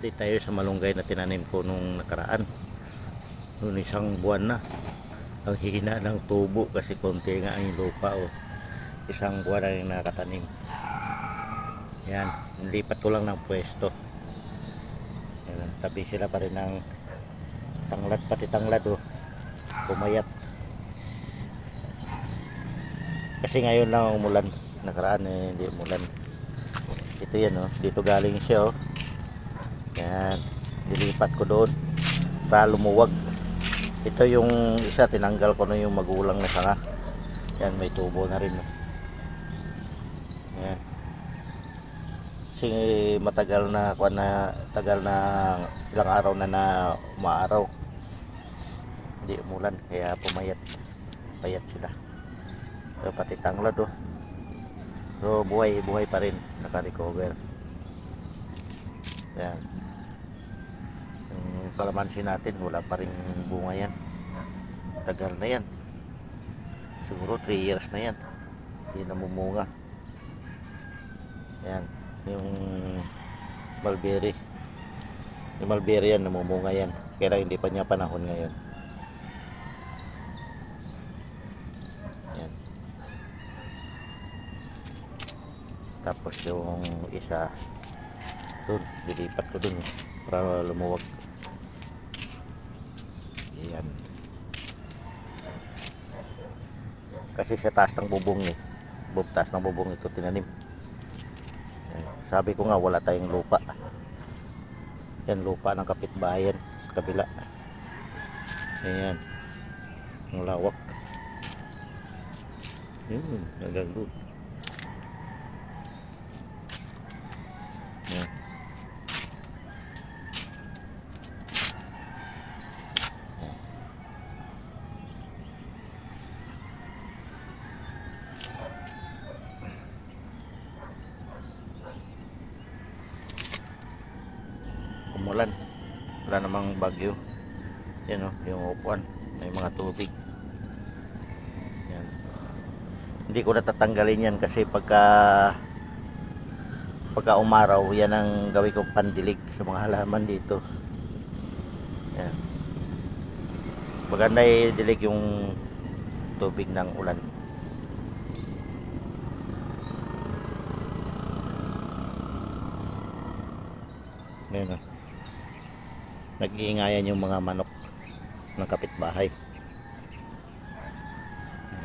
update tayo sa malunggay na tinanim ko nung nakaraan. Noong isang buwan na. Ang hina ng tubo kasi konti nga ang lupa oh. isang buwan na nakatanim. Yan nilipat ko lang ng pwesto. Yan, tabi sila pa rin ng tanglad pati tanglad oh. pumayat. Kasi ngayon lang umulan. Nakaraan eh, hindi umulan. Ito yan oh. Dito galing siya oh yan. Nilipat ko doon para lumuwag. Ito yung isa tinanggal ko na yung magulang na sanga yan may tubo na rin. Yan. Kasi matagal na kuan na tagal na ilang araw na na umaaraw. Hindi umulan kaya pumayat. Payat sila. Pero pati tanglad oh. Pero buhay buhay pa rin. Naka-recover. Yan yung kalamansi natin wala pa rin bunga yan. Tagal na yan. Siguro 3 years na yan. Hindi namumunga. Yan yung mulberry. Yung mulberry yan namumunga yan. Lang hindi pa niya panahon ngayon. Yan. Tapos yung isa dun dilipat ko dun para lumuwag yan kasi sa taas ng bubong eh. Bub taas ng bubong ito tinanim. Sabi ko nga wala tayong lupa. Yan lupa ng kapitbahayan sa kabila. Yan ang lawak. Yun hanggang doon yan umulan. Wala namang bagyo. Yan o yung upuan. May mga tubig. Yan. Hindi ko natatanggalin yan kasi pagka pagka umaraw yan ang gawin kong pandilig sa mga halaman dito. Yan. Maganda i-dilig yung tubig ng ulan. Ayan. Nag-iingayan yung mga manok ng kapitbahay.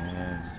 Ayan.